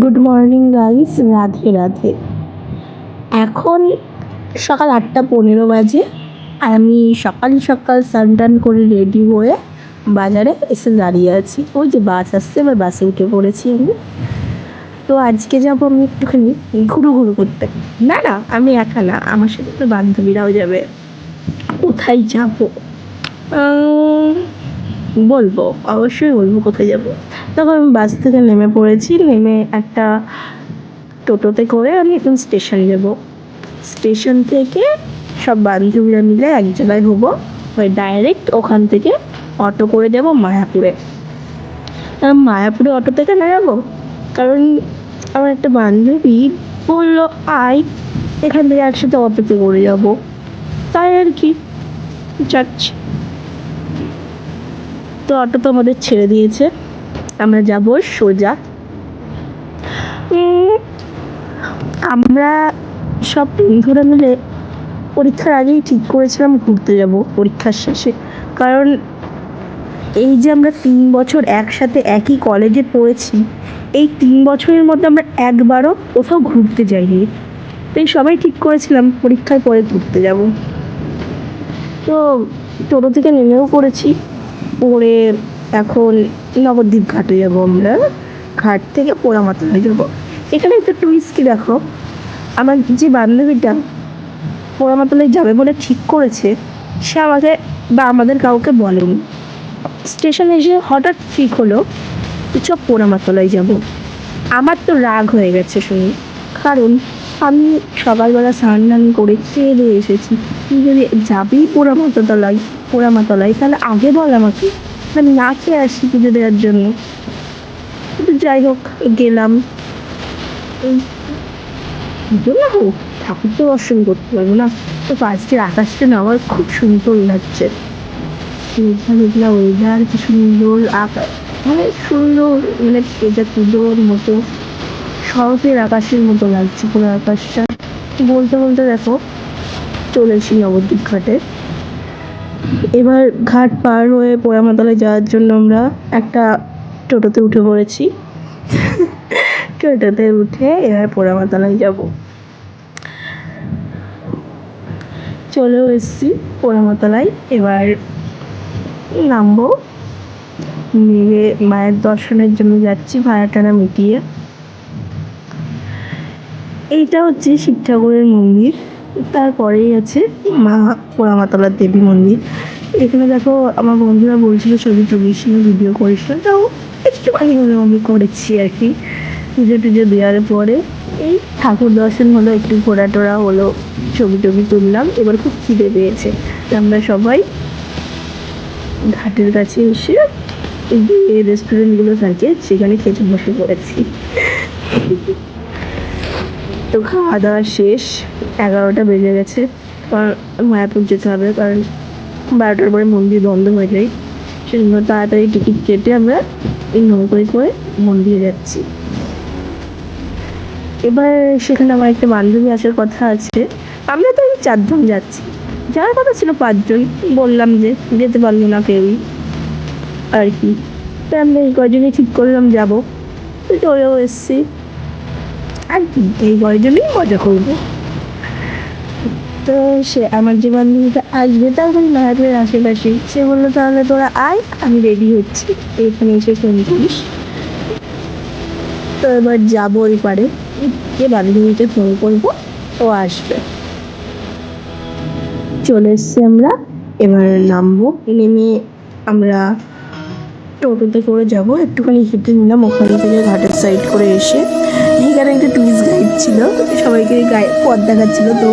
Good morning guys Radhe Radhe. এখন সকাল আটটা পনেরো বাজে। আমি সকাল সকাল স্নান করে রেডি হয়ে বাজারে এসে দাঁড়িয়ে আছি। ওই যে বাস আসছে, এবার বাসে উঠে পড়েছি আমি। তো আজকে যাব আমি একটুখানি ঘুরু ঘুরু করতে। না না, আমি একা না, আমার সাথে তো বান্ধবীরাও যাবে। কোথায় যাব? বলব, অবশ্যই বলব কোথায় যাব। তখন আমি বাস থেকে নেমে পড়েছি, নেমে একটা টোটোতে করে আমি এখন স্টেশন যাব। স্টেশন থেকে সব বান্ধবীরা মিলে এক জায়গায় হব, ওই ডাইরেক্ট ওখান থেকে অটো করে যাব মায়াপুরে। মায়াপুরে অটো থেকে না যাব কারণ আমার একটা বান্ধবী বলল, আয়, এখান থেকে একসাথে অটোতে করে যাব। তাই আর কি, যাচ্ছি। তো অটো তো আমাদের ছেড়ে দিয়েছে। আমরা যাব সোজা। আমরা সব বন্ধুরা মিলে পরীক্ষার আগেই ঠিক করেছিলাম ঘুরতে যাব পরীক্ষার শেষে। কারণ এই যে আমরা তিন বছর একসাথে একই কলেজে পড়েছি, এই তিন বছরের মধ্যে আমরা একবারও কোথাও ঘুরতে যাইনি। তো এই সবাই ঠিক করেছিলাম, পরীক্ষার পরে ঘুরতে যাব। তো টোটো থেকে নেমেও পড়েছি পরে এখন নবদ্বীপ ঘাটে যাব আমরা। ঘাট থেকে পোড়ামাতায় যাব। এখানে একটা টুইস্ট কি দেখো, আমার যে বান্ধবীটা পোড়ামাতলায় যাবে বলে ঠিক করেছে, সে আমাকে বা আমাদের কাউকে বলেনি। স্টেশনে এসে হঠাৎ ঠিক হলো যে চ পোড়ামাতলায় যাব। আমার তো রাগ হয়ে গেছে শুনে। কারণ আমি সকালবেলা স্নান টান করে খেয়ে দিয়ে এসেছি। তুই যদি যাবি পোড়ামাতলায় পোড়ামাতলায় তাহলে আগে বল আমাকে। আমি না খেয়ে আসি পুজো দেওয়ার জন্য। কিন্তু যাই হোক, গেলাম। পুজো না হোক ঠাকুর তো দর্শন করতে পারব না। তো আজকের আকাশটা না আমার খুব সুন্দর লাগছে। মেঘলা ওয়েদার কি সুন্দর আকাশ মানে সুন্দর মানে এটা পুজোর মতো শরতের আকাশের মতো লাগছে পুরো আকাশটা বলতে বলতে দেখো চলেছি নবদ্বীপ ঘাটে এবার ঘাট পার হয়ে পোড়ামাতলায় যাওয়ার জন্য আমরা একটা টোটোতে উঠে পড়েছি টোটোতে উঠে এবার পোড়ামাতলায় যাব চলেও এসেছি পোড়ামাতলায়। এবার নামবো। নেমে মায়ের দর্শনের জন্য যাচ্ছি ভাড়া টানা মিটিয়ে। এইটা হচ্ছে শিব ঠাকুরের মন্দির। তারপরেই আছে মা পোড়ামাতলার দেবী মন্দির। এখানে দেখো আমার বন্ধুরা বলছিল, ছবি টবি ছিল ভিডিও করেছিল। তাও একটুখানি হলেও আমি করেছি আর কি। পুজো টুজো দেওয়ার পরে এই ঠাকুর দর্শন হলো, একটু ঘোরা টোরা হলো, ছবি টবি তুললাম। এবার খুব খিদে পেয়েছে। আমরা সবাই ঘাটের কাছে এসে এই রেস্টুরেন্টগুলো থাকে সেখানে খেতে বসে পড়েছি তো খাওয়া দাওয়া শেষ, এগারোটা বেজে গেছে। কারণ মায়াপুর যেতে হবে, কারণ বারোটার পরে মন্দির বন্ধ হয়ে যায়। সেজন্য তাড়াতাড়ি টিকিট কেটে আমরা এই নৌকোয় করে মন্দিরে যাচ্ছি। এবার সেখানে আমার একটা বান্ধবী আসার কথা আছে। আমরা তো এই চারজন যাচ্ছি। যাওয়ার কথা ছিল পাঁচজন, বললাম যে যেতে পারল না কেউই। আর কি? তাই আমরা এই কয়জনই ঠিক করলাম, যাব। তো চলেও এসছি। আর কি, এই কয়জনই মজা করব। তো সে আমার যে বান্ধবীটা আসবে তার ওই মায়াপুরের আশেপাশে। সে বলল, তাহলে তোরা আয়, আমি রেডি হচ্ছি। এখানে এসে ফোন করিস। তো এবার যাব ওই পারে। গিয়ে বান্ধবীকে ফোন করব, ও আসবে। চলে এসছি আমরা। এবার নামবো। নেমে আমরা টোটোতে করে যাব। একটুখানি হেঁটে নিলাম, ওখান থেকে ঘাটের সাইড করে এসে। এখানে একটা টুরিস্ট গাইড ছিল, সবাইকে গাইড পথ দেখাচ্ছিল। তো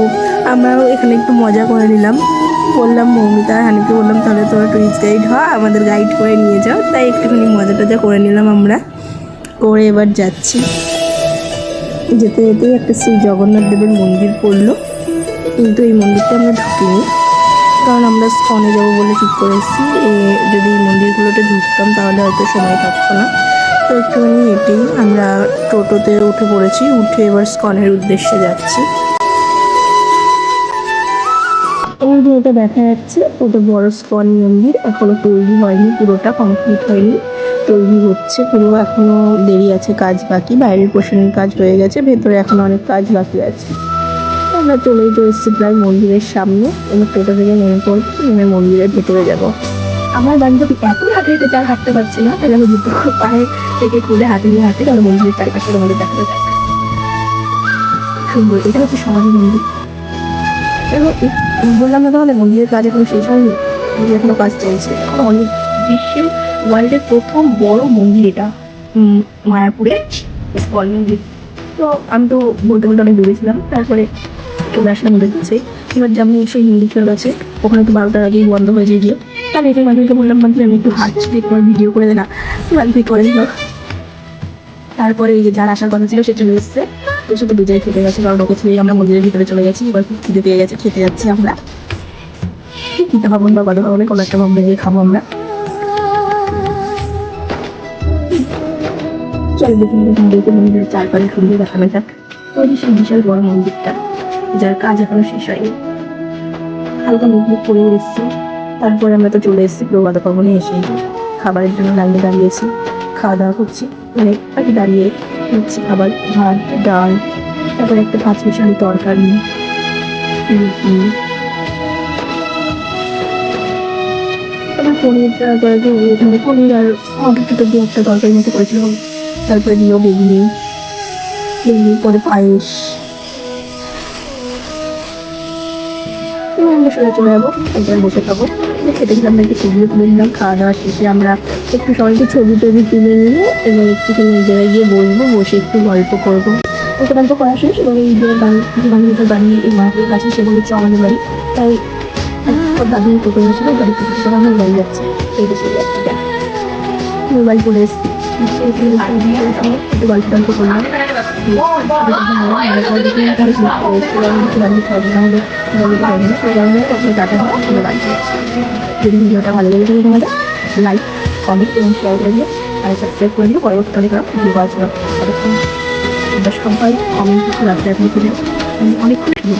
আমরাও এখানে একটু মজা করে নিলাম। বললাম, মৌমিতা আর হানিকে বললাম, তাহলে তোরা টুরিস্ট গাইড হ, আমাদের গাইড করে নিয়ে যাও। তাই একটুখানি মজা টজা করে নিলাম আমরা। করে এবার যাচ্ছি। যেতে যেতেই একটা শ্রী জগন্নাথ দেবের মন্দির পড়ল। কিন্তু এই মন্দিরটা আমরা ঢুকিনি। কারণ আমরা স্কনে যাব বলে ঠিক করেছি। যদি এই মন্দিরগুলোতে ঢুকতাম তাহলে হয়তো সময় থাকতো না। তো একটুখানি হেঁটেই আমরা টোটোতে উঠে পড়েছি। উঠে এবার স্কনের উদ্দেশ্যে যাচ্ছি। এই যে এটা দেখা যাচ্ছে, ওটা বড় স্কন মন্দির। এখনও তৈরি হয়নি, পুরোটা কমপ্লিট হয়নি। তৈরি হচ্ছে পুরো, এখনও দেরি আছে কাজ বাকি। বাইরের পোষণের কাজ হয়ে গেছে, ভেতরে এখনও অনেক কাজ বাকি আছে। আমরা চলেই তো এসেছি প্রায় মন্দিরের সামনে। এবার টোটো থেকে নেমে পড়ছি, নেমে মন্দিরের ভেতরে যাব। আমার বান্ধবী এত হাতে হেঁটে চার হাঁটতে পারছে না, তাহলে আমি দুটো পায়ে থেকে খুলে হাতে নিয়ে হাঁটে তাহলে মন্দিরের চারপাশে আমাদের দেখা যায় সুন্দর, এটা হচ্ছে সমাধি মন্দির। এই- বললাম না তাহলে মন্দিরের কাজ এখন শেষ হয়নি, মন্দিরে এখনও কাজ চলছে। অনেক বিশ্বের ওয়ার্ল্ডের প্রথম বড় মন্দির এটা মায়াপুরে ইস্কন মন্দির। তো আমি তো বলতে বলতে অনেক দূরে তারপরে চলে আসলাম ওদের এবার যেমন সেই মন্দিরটার কাছে, ওখানে তো বারোটার আগেই বন্ধ হয়ে যায় গিয়ে। তাহলে এটাই মানুষকে বললাম মানে আমি একটু হাঁটছি একবার ভিডিও করে দে না। বান্ধবী করে দিল। তারপরে যার আসার কথা ছিল, সে চলে এসছে। তোর সাথে বিজয় খেতে গেছে, কারণ ওকে ছেড়েই আমরা মন্দিরের ভিতরে চলে গেছি। এবার খুব খিদে পেয়ে গেছে, খেতে যাচ্ছি আমরা। পিতা ভবন বা বাদা ভবনে, কোনো একটা ভবনে গিয়ে খাব আমরা। চল দেখি, মন্দিরকে চারপাশে ঘুরিয়ে দেখানো যাক। ওই সেই বিশাল বড় মন্দিরটা। যার কাজ এখনও শেষ হয়নি। হালকা মুখ করে এসেছি তারপরে আমরা তো চলে এসেছি প্রভাত ভবনে এসে খাবারের জন্য লাইনে দাঁড়িয়েছি। খাওয়া দাওয়া করছি। মানে আর দাঁড়িয়ে হচ্ছে খাবার, ভাত, ডাল, তারপরে একটা পাঁচ মিশালি তরকারি পনির, তারপরে পনির আর মটর টুটো দিয়ে একটা তরকারি মতো করেছিলাম তারপরে দিও বেগুনি বেগুনি পরে পায়েস। সবাই চলে যাব। একবার বসে খাব খেতে খেতে আমরা একটু ছবি তুলে নিলাম। খাওয়া দাওয়া শেষে আমরা একটু সবাইকে ছবি টবি তুলে নিয়ে এবং একটুখানি এক জায়গায় গিয়ে বসবো, বসে একটু গল্প করব। গল্প করা শেষ এবং এই যে বাড়ি বাড়িটার বাড়ি, এই মাঠের কাছে সেগুলো হচ্ছে আমাদের বাড়ি। তাই দাদু টোটো গেছিল গাড়ি থেকে আমার বাড়ি যাচ্ছে। এই দেশে যাচ্ছে এসেছি। একটু একটু গল্প টল্প করলাম। যদি ভিডিওটা ভালো লেগে থাকে তোমাদের লাইক কমেন্ট এবং শেয়ার করে দিও আর সাবস্ক্রাইব করে দিও পরবর্তীকালে কারও ভিডিও ততক্ষণ তোমরা সবাই কমেন্ট রাখতে এখন অনেক খুশি।